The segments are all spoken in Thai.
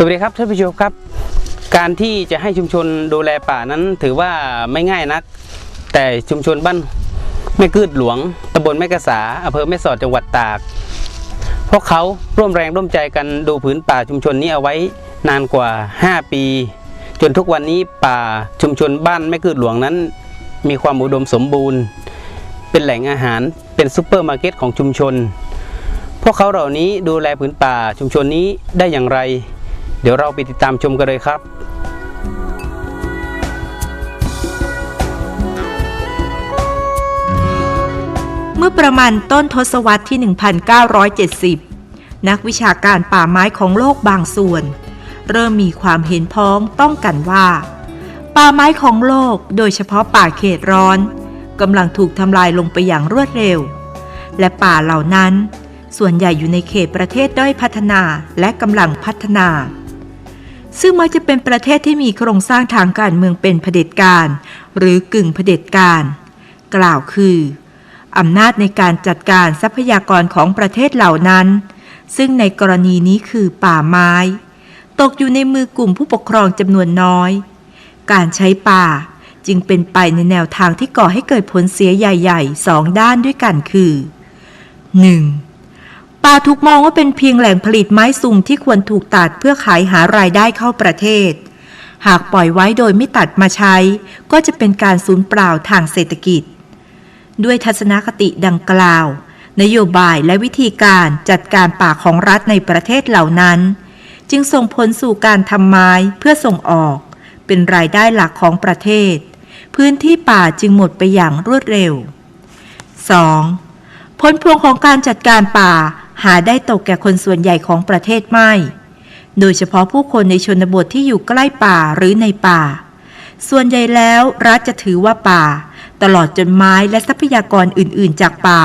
สวัสดีครับท่านผู้ชมครับ การที่จะให้ชุมชนดูแลป่านั้นถือว่าไม่ง่ายนัก แต่ชุมชนบ้าน แม่กืดหลวงตำบลแม่กษาอำเภอแม่สอดจังหวัดตากพวกเขาร่วมแรงร่วมใจกันดูผืนป่าชุมชนนี้เอาไว้นานกว่า 5 ปี จนทุกวันนี้ป่าชุมชนบ้านแม่กืดหลวงนั้น มีความอุดมสมบูรณ์ เป็นแหล่งอาหารเป็นซุปเปอร์มาร์เก็ตของชุมชน พวกเขาเหล่านี้ดูแลผืนป่าชุมชนนี้ได้อย่างไร เดี๋ยวเราไปติดตามชมกันเลยครับ เมื่อประมาณต้นทศวรรษที่ 1970 นักวิชาการป่าไม้ของโลกบางส่วน เริ่มมีความเห็นพ้องต้องกันว่า ป่าไม้ของโลกโดยเฉพาะป่าเขตร้อนกำลังถูกทำลายลงไปอย่างรวดเร็ว และป่าเหล่านั้น ส่วนใหญ่อยู่ในเขตประเทศด้อยพัฒนาและกำลังพัฒนา ซึ่งมักจะเป็นประเทศที่มีโครงสร้างทางการเมืองเป็นเผด็จการ หรือกึ่งเผด็จการ กล่าวคือ อำนาจในการจัดการทรัพยากรของประเทศเหล่านั้น ซึ่งในกรณีนี้คือป่าไม้ ตกอยู่ในมือกลุ่มผู้ปกครองจำนวนน้อย การใช้ป่าจึงเป็นไปในแนวทางที่ก่อให้เกิดผลเสียใหญ่ๆสองด้านด้วยกันคือ 1. ป่าถูกมองว่าเป็นเพียงแหล่งผลิตไม้ซุงที่ควรถูกตัดเพื่อขายหารายได้เข้าประเทศ หากปล่อยไว้โดยไม่ตัดมาใช้ ก็จะเป็นการสูญเปล่าทางเศรษฐกิจ ด้วยทัศนคติดังกล่าว นโยบายและวิธีการจัดการป่าของรัฐในประเทศเหล่านั้น จึงส่งผลสู่การทำไม้เพื่อส่งออก เป็นรายได้หลักของประเทศ พื้นที่ป่าจึงหมดไปอย่างรวดเร็ว 2. ผลพวงของการจัดการป่าหาได้ตกแก่คนส่วนใหญ่ของประเทศไม่ โดยเฉพาะผู้คนในชนบทที่อยู่ใกล้ป่าหรือในป่า ส่วนใหญ่แล้วรัฐจะถือว่าป่า ตลอดจนไม้และทรัพยากรอื่นๆ จากป่า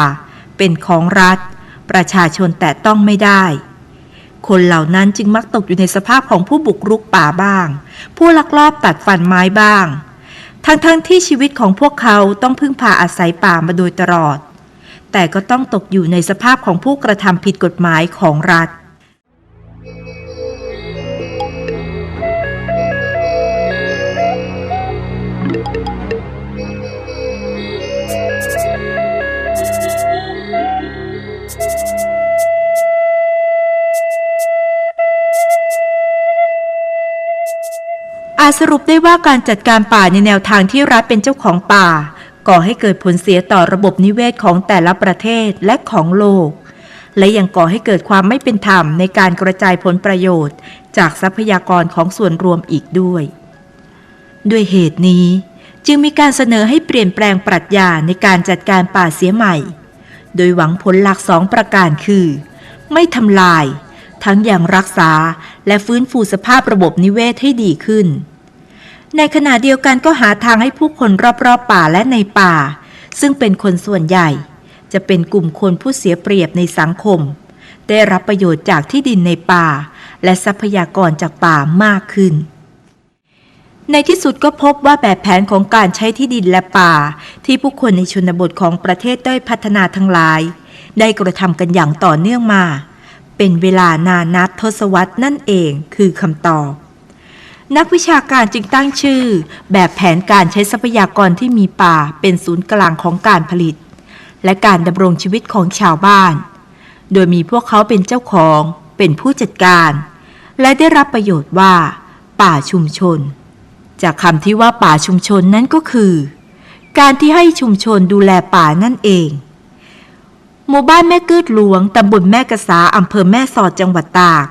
เป็นของรัฐ ประชาชนแต่ต้องไม่ได้ คนเหล่านั้นจึงมักตกอยู่ในสภาพของผู้บุกรุกป่าบ้าง ผู้ลักลอบตัดฟันไม้บ้าง ทั้งๆทที่ชีวิตของพวกเขาต้องพึ่งพาอาศัยป่ามาโดยตลอด แต่ก็ต้องตกอยู่ในสภาพของผู้กระทำผิดกฎหมายของรัฐ อาจสรุปได้ว่าการจัดการป่าในแนวทางที่รัฐเป็นเจ้าของป่า ก่อให้เกิดผลเสียต่อระบบนิเวศของแต่ละประเทศและของโลก และยังก่อให้เกิดความไม่เป็นธรรมในการกระจายผลประโยชน์ จากทรัพยากรของส่วนรวมอีกด้วย ด้วยเหตุนี้ จึงมีการเสนอให้เปลี่ยนแปลงปรัชญาในการจัดการป่าเสียใหม่ โดยหวังผลหลักสองประการคือ ไม่ทำลายทั้งอย่างรักษาและฟื้นฟูสภาพระบบนิเวศให้ดีขึ้น ในขณะเดียวกันก็หาทางให้ผู้คนรอบๆป่าและในป่า ซึ่งเป็นคนส่วนใหญ่ จะเป็นกลุ่มคนผู้เสียเปรียบในสังคม ได้รับประโยชน์จากที่ดินในป่า และทรัพยากรจากป่ามากขึ้น ในที่สุดก็พบว่าแบบแผนของการใช้ที่ดินและป่า ที่ผู้คนในชนบทของประเทศด้อยพัฒนาทั้งหลาย ได้กระทำกันอย่างต่อเนื่องมา เป็นเวลานานนับทศวรรษนั่นเองคือคำตอบ นักวิชาการจึงตั้งชื่อ แบบแผนการใช้ทรัพยากรที่มีป่าเป็นศูนย์กลางของการผลิต และการดำรงชีวิตของชาวบ้าน โดยมีพวกเขาเป็นเจ้าของ เป็นผู้จัดการ และได้รับประโยชน์ว่า ป่าชุมชน จากคำที่ว่าป่าชุมชนนั้นก็คือ การที่ให้ชุมชนดูแลป่านั่นเอง หมู่บ้านแม่กืดหลวงตำบลแม่กษาอำเภอแม่สอดจังหวัดตาก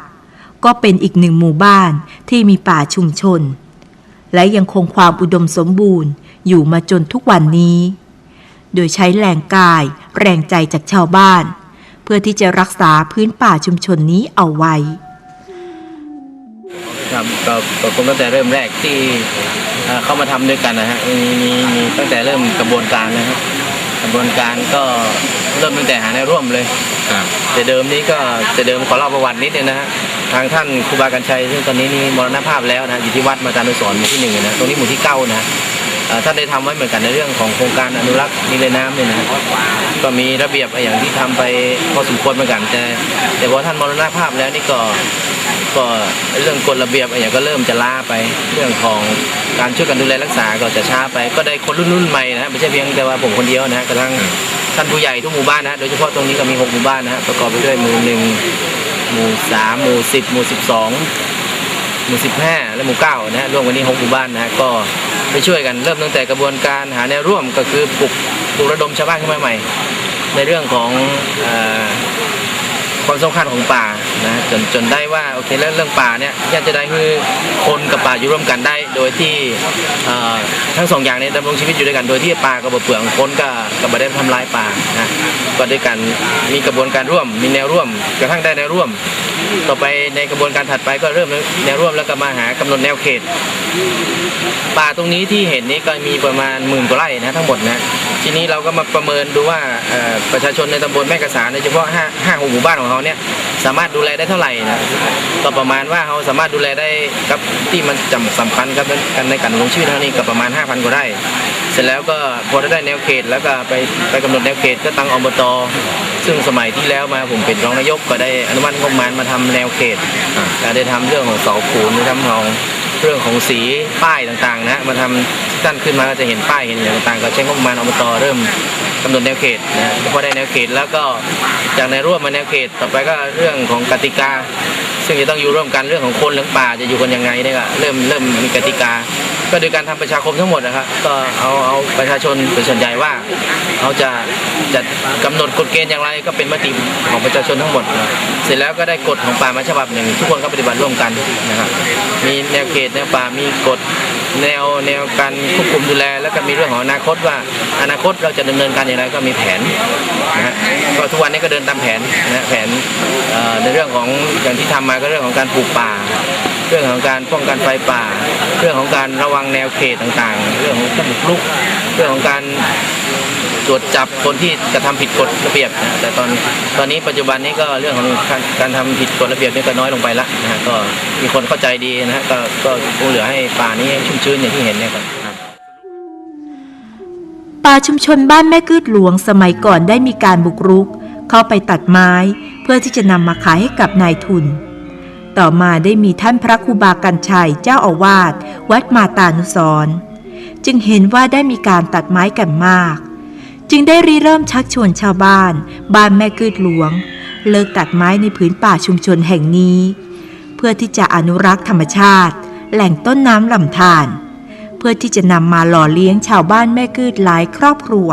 ก็เป็นอีกหนึ่งหมู่บ้านที่มีป่าชุมชน และยังคงความอุดมสมบูรณ์อยู่มาจนทุกวันนี้ โดยใช้แรงกายแรงใจจากชาวบ้าน เพื่อที่จะรักษาพื้นป่าชุมชนนี้เอาไว้ครับก็ก็คงตั้งแต่เริ่มแรกที่เข้ามาทำด้วยกันนะฮะมีมีตั้งแต่เริ่มกระบวนการนะครับ กระบวนการก็เริ่มตั้งแต่หาแนวร่วมเลยแต่เดิมนี้ก็แต่เดิมขอเล่าประวัตินิดนึงนะฮะทางท่านครูบากัญชัยซึ่งตอนนี้นี่มรณภาพแล้วนะอยู่ที่วัดมาจานุสรณ์หมู่ที่หนึ่งนะตรงนี้หมู่ที่เก้านะเอ่อ ท่านได้ทำไว้เหมือนกันในเรื่องของโครงการอนุรักษ์นิรน้ำเนี่ยนะก็มีระเบียบอย่างที่ทำไปพอสมควรเหมือนกัน แต่แต่พอท่านมรณภาพแล้วนี่ก็ก็เรื่องกฎระเบียบอย่างก็เริ่มจะล้าไปเรื่องของการช่วยกันดูแลรักษาก็จะช้าไป ก็ได้คนรุ่นรุ่นใหม่นะไม่ใช่เพียงแต่ว่าผมคนเดียวนะกระทั่งท่านผู้ใหญ่ทุกหมู่บ้านนะโดยเฉพาะตรงนี้ก็มีหกหมู่บ้านนะประกอบไปด้วยหมู่หนึ่งหมู่สามหมู่สิบหมู่สิบสองหมู่สิบห้าและหมู่เก้านะฮะรวมกันนี้หกหมู่บ้านนะก็ ไปช่วยกันเริ่มตั้งแต่กระบวนการหาแนวร่วมก็คือปลุกปลุกระดมชาวบ้านขึ้นมาใหม่ ในเรื่องของอความสำคัญของป่านะจนจนได้ว่าโอเคแล้วเรื่องป่าเนี่ยยากจะได้คือคนกับป่าอยู่ร่วมกันได้ โดยที่ทั้งสองอย่างเนี่ยดำรงชีวิตอยู่ด้วยกัน โดยที่ป่ากับเปลืองคนก็ก็ไม่ได้ทำลายป่านะก็ด้วยกันมีกระบวนการร่วมมีแนวร่วมกระทั่งได้แนวร่วม ต่อไปในกระบวนการถัดไปก็เริ่มแนวร่วมแล้วก็มาหากำหนดแนวเขต ป่าตรงนี้ที่เห็นนี้ก็มีประมาณหมื่นกว่าไร่นะทั้งหมดนะทีนี้เราก็มาประเมินดูว่าประชาชนในตำบลแม่กษาโดยเฉพาะห้าห้าหกหมู่บ้านของเขาเนี่ยสามารถดูแลได้เท่าไหร่นะก็ประมาณว่าเขาสามารถดูแลได้กับที่มันจำสำคัญครับกันในการดำรงชีวิตเท่านี้ก็ประมาณ 5,000กว่าไร่เสร็จแล้วก็พอได้แนวเขตแล้วก็ไปไปกำหนดแนวเขตก็ตั้งอบตซึ่งสมัยที่แล้วมาผมเป็นรองนายกก็ได้อนุมัติงบประมาณมาทำแนวเขตได้ทำเรื่องของเสาปูนได้ทำของเรื่องของสีป้ายต่างๆนะมาทำท่านขึ้นมาก็จะเห็นป้ายเห็นอย่างต่างๆก็ใช้งบประมาณอบตเริ่มกำหนดแนวเขตนะพอได้แนวเขตแล้วก็จากในร่วมมาแนวเขตต่อไปก็เรื่องของกติกา ซึ่งจะต้องอยู่ร่วมกันเรื่องของคนเรื่องป่าจะอยู่กันยังไงเนี่ยก็เริ่มเริ่มมีกติกา ก็โดยการทำประชาคมทั้งหมดนะครับก็เอาเอาประชาชนเป็นส่วนใหญ่ว่าเขาจะจะกำหนดกฎเกณฑ์อย่างไรก็เป็นมติของประชาชนทั้งหมด เสร็จแล้วก็ได้กฎของป่ามาฉบับหนึ่งทุกคนก็ปฏิบัติร่วมกันนะครับมีแนวเขตแนวป่ามีกฎแนวแนวการควบคุมดูแล แล้วก็มีเรื่องของอนาคตว่าอนาคตเราจะดำเนินการอย่างไรก็มีแผนนะฮะก็ทุกวันนี้ก็เดินตามแผนนะแผนในเรื่องของอย่างที่ทำมาก็เรื่องของการปลูกป่า เรื่องของการป้องกันไฟป่า เรื่องของการระวังแนวเขตต่างๆ เรื่องของผู้บุกรุกเรื่องของการตรวจจับคนที่กระทำผิดกฎระเบียบนะแต่ตอนตอนนี้ปัจจุบันนี้ก็เรื่องของการการทำผิดกฎระเบียบนี่ก็น้อยลงไปละนะฮะก็มีคนเข้าใจดีนะฮะก็ก็คงเหลือให้ป่านี้ชุ่มชื้นอย่างที่เห็นเนี่ยครับป่าชุมชนบ้านแม่กืดหลวงสมัยก่อนได้มีการบุกรุก เข้าไปตัดไม้ เพื่อที่จะนำมาขายให้กับนายทุน ต่อมาได้มีท่านพระครูบากัญชัยเจ้าอาวาสวัดมาตานุสร์จึงเห็นว่าได้มีการตัดไม้กันมาก จึงได้ริเริ่มชักชวนชาวบ้าน บ้านแม่กืดหลวง เลิกตัดไม้ในผืนป่าชุมชนแห่งนี้ เพื่อที่จะอนุรักษ์ธรรมชาติ แหล่งต้นน้ำลำธารเพื่อที่จะนำมาหล่อเลี้ยงชาวบ้านแม่กืดหลายครอบครัว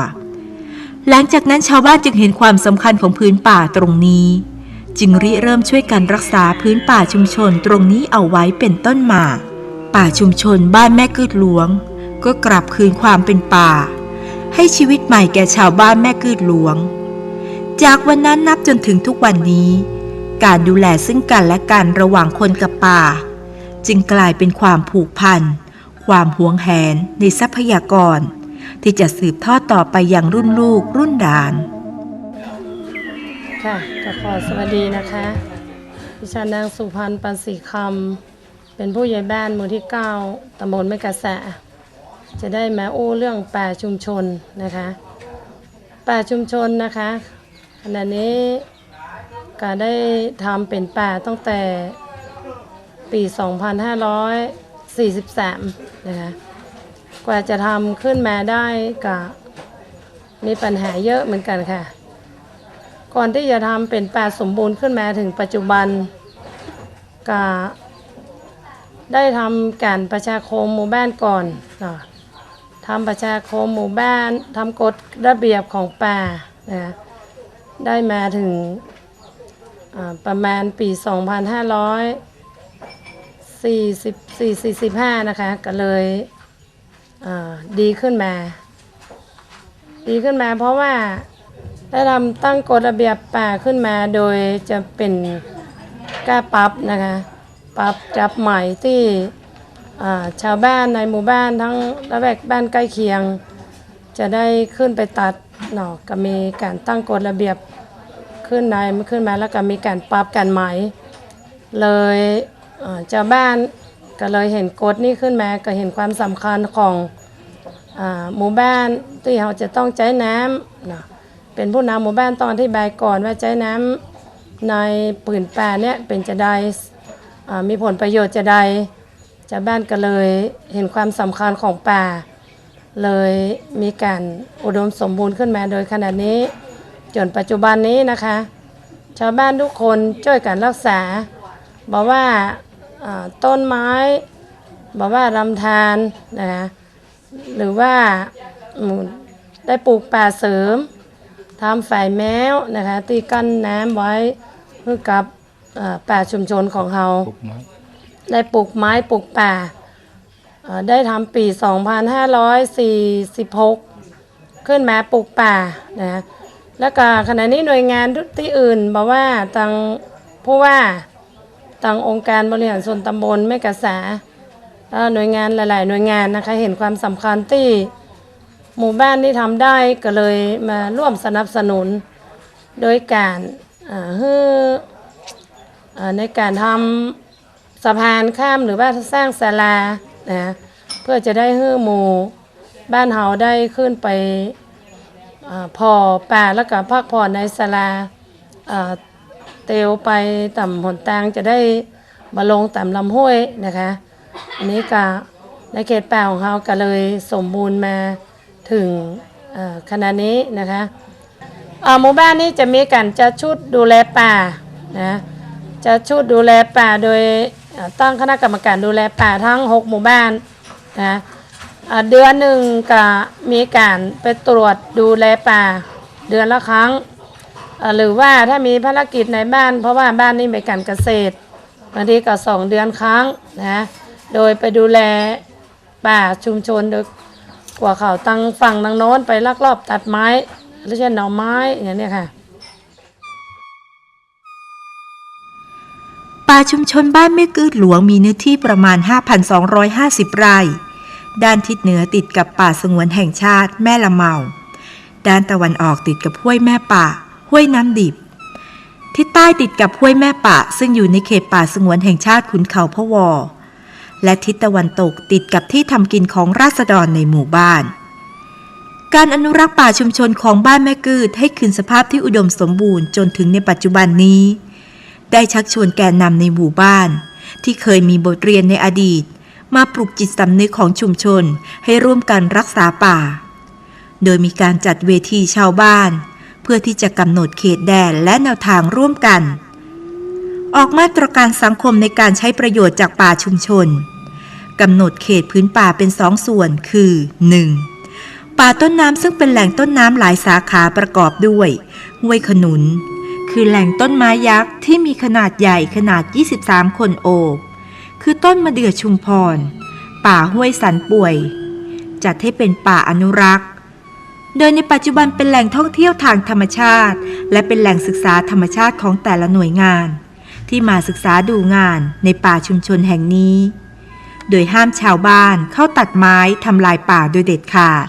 หลังจากนั้นชาวบ้านจึงเห็นความสำคัญของพื้นป่าตรงนี้ จึงริเริ่มช่วยกันรักษาพื้นป่าชุมชนตรงนี้เอาไว้เป็นต้นมา ป่าชุมชนบ้านแม่กืดหลวง ก็กลับคืนความเป็นป่า ให้ชีวิตใหม่แก่ชาวบ้านแม่กืดหลวง จากวันนั้นนับจนถึงทุกวันนี้ การดูแลซึ่งกันและกันระหว่างคนกับป่า จึงกลายเป็นความผูกพันความหวงแหนในทรัพยากร ที่จะสืบทอดต่อไปอย่างรุ่นลูกรุ่นหลาน ค่ะก็ขอสวัสดีนะคะ ดิฉันนางสุพันธ์ปันสีคำเป็นผู้ใหญ่บ้านหมู่ที่ 9ตำบลแม่กระแสะจะได้มาอู้เรื่องป่าชุมชนนะคะป่าชุมชนนะคะขณะนี้ก็ได้ทำเป็นป่าตั้งแต่ปี 2543 นะคะ กว่าจะทำขึ้นมาได้ก็มีปัญหาเยอะเหมือนกันค่ะ ก่อนที่จะทำเป็นแป่าสมบูรณ์ขึ้นมาถึงปัจจุบันก็ได้ทำการประชาคมหมู่บ้านก่อนทำประชาคมหมู่บ้านทำกฎระเบียบของป่านะได้มาถึงประมาณปี 2544-45 นะคะ ก็เลยดีขึ้นมา ดีขึ้นมาเพราะว่า ได้ทำตั้งกฎระเบียบป่าขึ้นมาโดยจะเป็นก้าปรับนะคะปรับจับใหม่ที่ชาวบ้านในหมู่บ้านทั้งระแวกบ้านใกล้เคียง จะได้ขึ้นไปตัดเนาะก็มีการตั้งกฎระเบียบขึ้นในขึ้นมาแล้วก็มีการปรับกันไหม เลยเอ่อเจ้าบ้านก็เลยเห็นกฎนี้ขึ้นมาก็เห็นความสำคัญของอหมู่บ้านที่เราจะต้องใช้น้ำเนาะ เป็นผู้นำหมู่บ้านตอนที่บายก่อนว่าใช้น้ำในผืนป่าเนี่ยเป็นจะได้มีผลประโยชน์จะได้ชาวบ้านก็เลยเห็นความสำคัญของป่า เลยมีการอุดมสมบูรณ์ขึ้นมาโดยขณะนี้ จนปัจจุบันนี้นะคะ ชาวบ้านทุกคนช่วยกันรักษา บอกว่าต้นไม้ บอกว่าลำธารนะคะหรือว่าได้ปลูกป่าเสริม ทำฝ่ายแมวนะคะตีกั้นน้ำไว้เพื่อกับอ่าป่าชุมชนของเราได้ปลูกไม้ปลูกป่าเอ่อได้ทำปี 2546 ขึ้นมาปลูกป่านะแล้วก็ขณะนี้หน่วยงานที่อื่นบอกว่าทางผู้ว่าทางองค์การบริหารส่วนตำบลแม่กษาแล้วหน่วยงานหลาย ๆ หน่วยงานนะคะเห็นความสำคัญที่ หมู่บ้านที่ทำได้ก็เลยมาร่วมสนับสนุนโดยการให้ในการทำสะพานข้ามหรือว่าสร้างศาลานะเพื่อจะได้ให้หมู่บ้านเฮาได้ขึ้นไปอพอป่าแล้วก็พักผ่อนในศาลาเตวไปต่ำหนตางจะได้มาลงต่ำลำห้วยนะคะ อันนี้ก็ในเขตป่าของเราก็เลยสมบูรณ์มา ถึงอ่าขณะนี้นะคะหมู่บ้านนี้จะมีการจัดชุดดูแลป่านะจะชุดดูแลป่าโดยตั้งคณะกรรมการดูแลป่าทั้ง 6 หมู่บ้านนะเดือนหนึ่งก็มีการไปตรวจดูแลป่าเดือนละครั้ง หรือว่าถ้ามีภารกิจในบ้าน เพราะว่าบ้านนี้เป็นการเกษตรบางทีก็สองเดือนครั้งนะโดยไปดูแลป่าชุมชนโดย กว่าเขาตั้งฝั่งทางโน้นไปลักลอบตัดไม้หรือเช่นหน่อไม้อย่างนี้ค่ะ ป่าชุมชนบ้านแม่กืดหลวงมีเนื้อที่ประมาณ 5,250 ไร่ ด้านทิศเหนือติดกับป่าสงวนแห่งชาติแม่ละเมา ด้านตะวันออกติดกับห้วยแม่ป่า ห้วยน้ำดิบ ทิศใต้ติดกับห้วยแม่ป่า ซึ่งอยู่ในเขตป่าสงวนแห่งชาติขุนเขาพะวอ และทิศตะวันตกติดกับที่ทำกินของราษฎรในหมู่บ้าน การอนุรักษ์ป่าชุมชนของบ้านแม่กืดให้คืนสภาพที่อุดมสมบูรณ์จนถึงในปัจจุบันนี้ ได้ชักชวนแกนนำในหมู่บ้าน ที่เคยมีบทเรียนในอดีต มาปลุกจิตสำนึกของชุมชนให้ร่วมกันรักษาป่า โดยมีการจัดเวทีชาวบ้าน เพื่อที่จะกำหนดเขตแดนและแนวทางร่วมกัน ออกมาตรการสังคมในการใช้ประโยชน์จากป่าชุมชน กำหนดเขตพื้นป่าเป็นสองส่วนคือ 1. ป่าต้นน้ำซึ่งเป็นแหล่งต้นน้ำหลายสาขาประกอบด้วย ห้วยขนุน คือแหล่งต้นไม้ยักษ์ที่มีขนาดใหญ่ขนาด 23 คนโอบ คือต้นมะเดื่อชุมพร ป่าห้วยสันป่วย จัดให้เป็นป่าอนุรักษ์โดยในปัจจุบันเป็นแหล่งท่องเที่ยวทางธรรมชาติ และเป็นแหล่งศึกษาธรรมชาติของแต่ละหน่วยงาน ที่มาศึกษาดูงานในป่าชุมชนแห่งนี้ โดยห้ามชาวบ้านเข้าตัดไม้ทำลายป่าโดยเด็ดขาด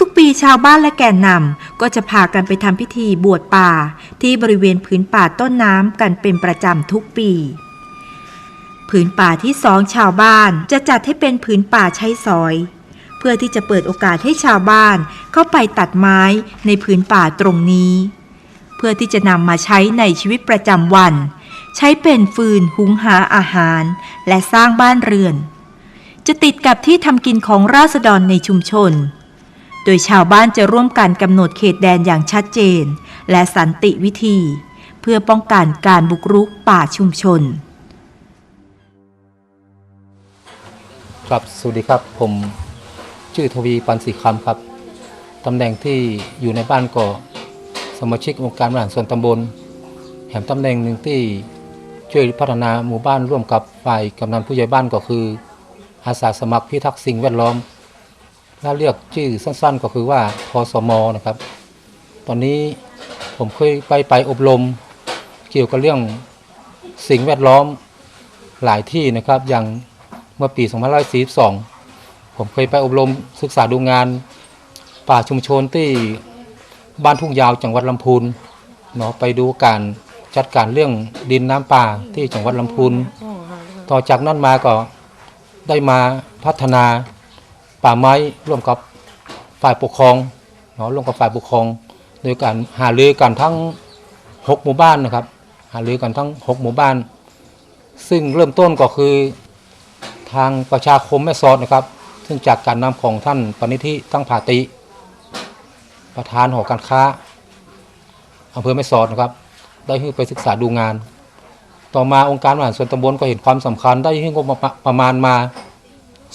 ทุกๆปีชาวบ้านและแกนนำก็จะพากันไปทำพิธีบวชป่าที่บริเวณผืนป่าต้นน้ำกันเป็นประจำทุกปีผืนป่าที่สองชาวบ้านจะจัดให้เป็นผืนป่าใช้สอย เพื่อที่จะเปิดโอกาสให้ชาวบ้านเข้าไปตัดไม้ในผืนป่าตรงนี้ เพื่อที่จะนำมาใช้ในชีวิตประจำวัน ใช้เป็นฟืนหุงหาอาหาร และสร้างบ้านเรือน จะติดกับที่ทำกินของราษฎรในชุมชน โดยชาวบ้านจะร่วมกันกำหนดเขตแดนอย่างชัดเจน และสันติวิธี เพื่อป้องกันการบุกรุกป่าชุมชน ครับสวัสดีครับ ผมชื่อทวีปันสีคำครับตำแหน่งที่อยู่ในบ้านก็สมาชิกองค์การบริหารส่วนตำบลแถมตำแหน่งหนึ่งที่ ช่วยพัฒนาหมู่บ้านร่วมกับฝ่ายกำนันผู้ใหญ่บ้านก็คือ อาสาสมัครพิทักษ์สิ่งแวดล้อมถ้าเรียกชื่อสั้นๆ ก็คือว่าพสมนะครับ ตอนนี้ผมเคยไปไปอบรมเกี่ยวกับเรื่องสิ่งแวดล้อมหลายที่นะครับอย่างเมื่อปี2542 ผมเคยไปอบรมศึกษาดูงาน ป่าชุมชนที่บ้านทุ่งยาวจังหวัดลำพูนเนาะไปดูการ จัดการเรื่องดินน้ำป่าที่จังหวัดลำพูนต่อจากนั้นมาก็ได้มาพัฒนาป่าไม้ร่วมกับฝ่ายปกครองเนาะร่วมกับฝ่ายปกครอง โดยการหารือกันทั้งหกหมู่บ้านนะครับ หารือกันทั้งหกหมู่บ้าน ซึ่งเริ่มต้นก็คือทางประชาคมแม่สอดนะครับ ซึ่งจากการนำของท่านปณิธิตั้งผาติ ประธานหอการค้าอำเภอแม่สอดนะครับ ได้ให้ไปศึกษาดูงาน ต่อมาองค์การบริหารส่วนตำบลก็เห็นความสำคัญ ได้ให้งบประมาณมา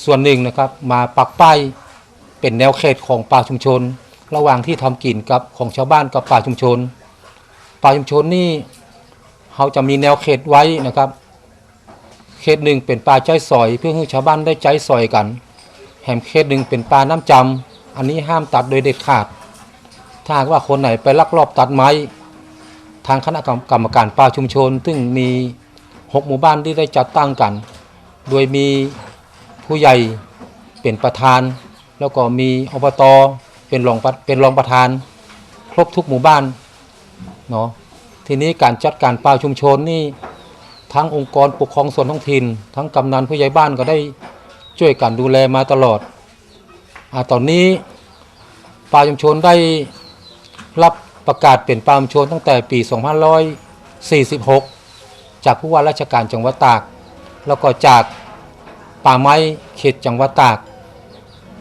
ส่วนหนึ่งนะครับ มาปักป้ายเป็นแนวเขตของป่าชุมชน ระหว่างที่ทำกินกับของชาวบ้านกับป่าชุมชน ป่าชุมชนนี่เขาจะมีแนวเขตไว้นะครับ เขตหนึ่งเป็นป่าใจสอย เพื่อให้ชาวบ้านได้ใจสอยกันแถมเขตหนึ่งเป็นป่าน้ำจำอันนี้ห้ามตัดโดยเด็ดขาด ถ้าว่าคนไหนไปลักลอบตัดไม้ ทางคณะกรรมการป่าชุมชน ซึ่งมีหกหมู่บ้านที่ได้จัดตั้งกัน โดยมีผู้ใหญ่เป็นประธาน แล้วก็มีอบตเป็นรองเป็นรองประธาน ครบทุกหมู่บ้านเนาะทีนี้การจัดการป่าชุมชนนี่ทั้งองค์กรปกครองส่วนท้องถิ่น ทั้งกำนันผู้ใหญ่บ้านก็ได้ช่วยกันดูแลมาตลอดอตอนนี้ป่าชุมชนได้รับ ประกาศเป็นป่าชุมชนตั้งแต่ปี 2546 จากผู้ว่าราชการจังหวัดตาก แล้วก็จากป่าไม้เขตจังหวัดตาก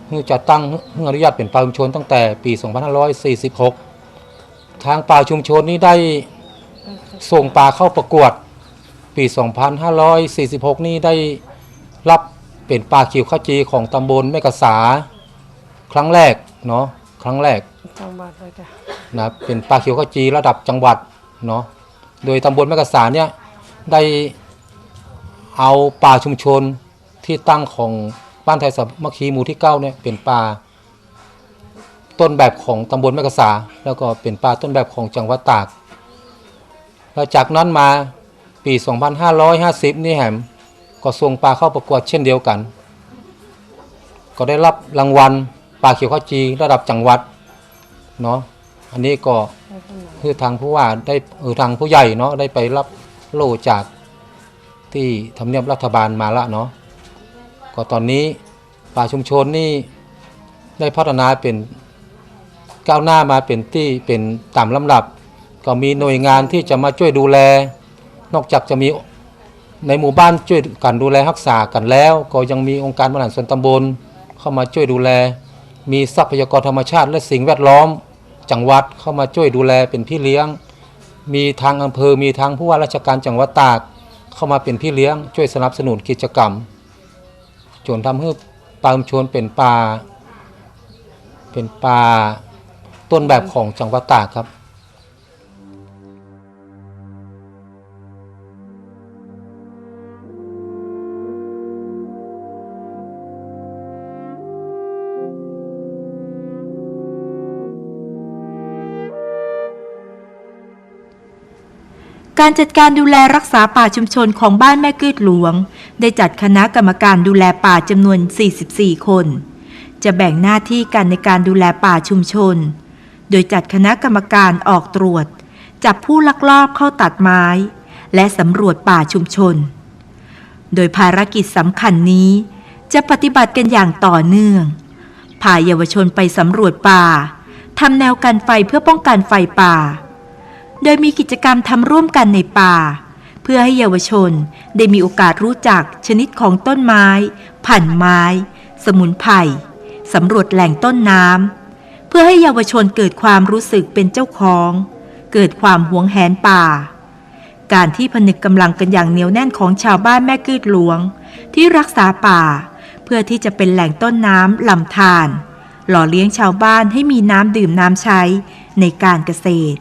เพื่อจะตั้งเพื่ออนุญาตเป็นป่าชุมชนตั้งแต่ปี 2546 ทางป่าชุมชนนี้ได้ส่งป่าเข้าประกวดปี 2546 นี้ได้รับเป็นป่าเขียวขจีของตำบลแม่กษา ครั้งแรกเนาะครั้งแรกจังหวัดเลยจ้ะ นะเป็นปลาเขียวขจีระดับจังหวัดเนาะโดยตำบลแม่กษาเนี่ยได้เอาป่าชุมชนที่ตั้งของบ้านไทยสามัคคีหมู่ที่เก้าเนี่ยเป็นป่าต้นแบบของตำบลแม่กษา แล้วก็เป็นป่าต้นแบบของจังหวัดตาก แล้วจากนั้นมาปี 2550 นี่แหมก็ส่งปลาเข้าประกวดเช่นเดียวกัน ก็ได้รับรางวัลปลาเขียวขจีระดับจังหวัดเนาะ อันนี้ก็คือทางผู้ว่าได้เออทางผู้ใหญ่เนาะได้ไปรับโล่จากที่ทำเนียบรัฐบาลมาละเนาะก็ตอนนี้ป่าชุมชนนี่ได้พัฒนาเป็นก้าวหน้ามาเป็นที่เป็นตามลำดับ ก็มีหน่วยงานที่จะมาช่วยดูแล นอกจากจะมีในหมู่บ้านช่วยกันดูแลรักษากันแล้ว ก็ยังมีองค์การบริหารส่วนตำบลเข้ามาช่วยดูแล มีทรัพยากรธรรมชาติและสิ่งแวดล้อม จังหวัดเข้ามาช่วยดูแลเป็นพี่เลี้ยง มีทางอำเภอมีทางผู้ว่าราชการจังหวัดตากเข้ามาเป็นพี่เลี้ยง ช่วยสนับสนุนกิจกรรมจนทำให้ป่าชุมชนเป็นป่าเป็นป่าต้นแบบของจังหวัดตากครับ การจัดการดูแลรักษาป่าชุมชนของบ้านแม่กืดหลวง ได้จัดคณะกรรมการดูแลป่าจำนวน 44 คน จะแบ่งหน้าที่กันในการดูแลป่าชุมชน โดยจัดคณะกรรมการออกตรวจ จับผู้ลักลอบเข้าตัดไม้ และสำรวจป่าชุมชน โดยภารกิจสำคัญนี้ จะปฏิบัติกันอย่างต่อเนื่อง พาเยาวชนไปสำรวจป่าทำแนวกันไฟเพื่อป้องกันไฟป่า โดยมีกิจกรรมทำร่วมกันในป่า เพื่อให้เยาวชนได้มีโอกาสรู้จักชนิดของต้นไม้พันไม้ สมุนไพรสำรวจแหล่งต้นน้ำเพื่อให้เยาวชนเกิดความรู้สึกเป็นเจ้าของ เกิดความหวงแหนป่า การที่ผนึกกำลังกันอย่างเหนียวแน่นของชาวบ้านแม่กืดหลวง ที่รักษาป่า เพื่อที่จะเป็นแหล่งต้นน้ำลำธารหล่อเลี้ยงชาวบ้านให้มีน้ำดื่มน้ำใช้ในการเกษตร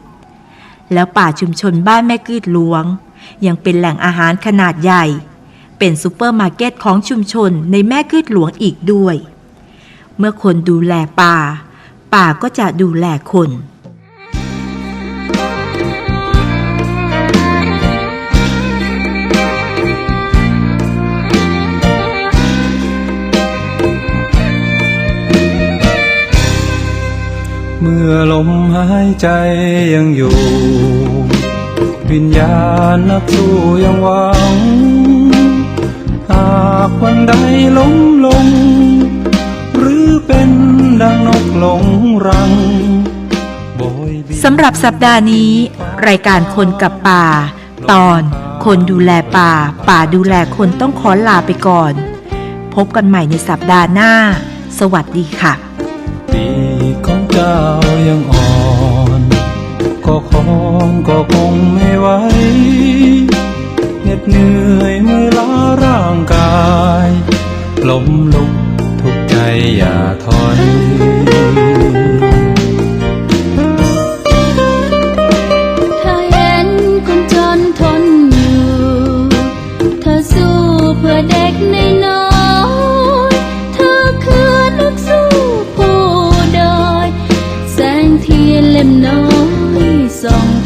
แล้วป่าชุมชนบ้านแม่กืดหลวง ยังเป็นแหล่งอาหารขนาดใหญ่ เป็นซูเปอร์มาร์เก็ตของชุมชนในแม่กืดหลวงอีกด้วย เมื่อคนดูแลป่า ป่าก็จะดูแลคน เมื่อลมหายใจยังอยู่ วิญญาณนักสู้ยังหวัง หากวันใดล้มลง หรือเป็นดังนกหลงรังสำหรับสัปดาห์นี้ รายการคนกับป่า ตอนคนดูแลป่า ป่าดูแลคนต้องขอลาไปก่อน พบกันใหม่ในสัปดาห์หน้า สวัสดีค่ะ เจ้ายังอ่อน ก็คงก็คงไม่ไหวเหน็ดเหนื่อยเมื่อล้าร่างกายล้มลุกทุกใจอย่าถอยเธอเห็นคนจนทนอยู่เธอสู้เพื่อเด็กในน้ ทียน